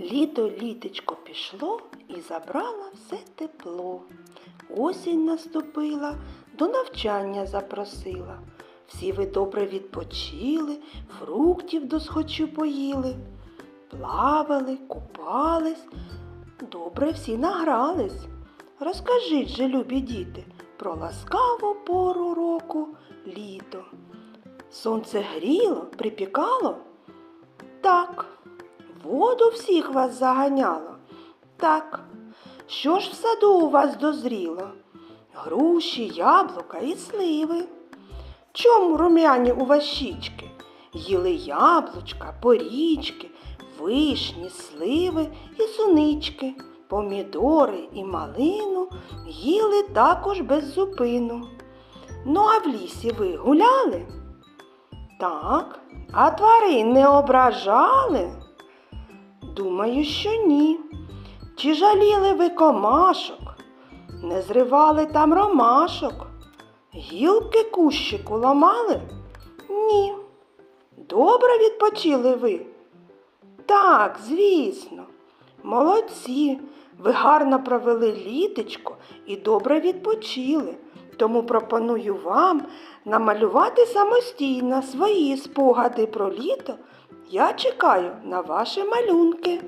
Літо літечко пішло і забрало все тепло. Осінь наступила, до навчання запросила. Всі ви добре відпочили, фруктів досхочу поїли, плавали, купались, добре всі награлись. Розкажіть же, любі діти, про ласкаву пору року літо. Сонце гріло, припікало? Так. Воду всіх вас заганяло? Так. Що ж в саду у вас дозріло? Груші, яблука і сливи. Чому рум'яні у вас щічки? Їли яблучка, порічки, вишні, сливи і сунички, помідори і малину їли також без зупину. Ну, а в лісі ви гуляли? Так, а тварин не ображали? Думаю, що ні. Чи жаліли ви комашок? Не зривали там ромашок? Гілки кущику ламали? Ні. Добре відпочили ви? Так, звісно. Молодці. Ви гарно провели літечко і добре відпочили. Тому пропоную вам намалювати самостійно свої спогади про літо. Я чекаю на ваші малюнки.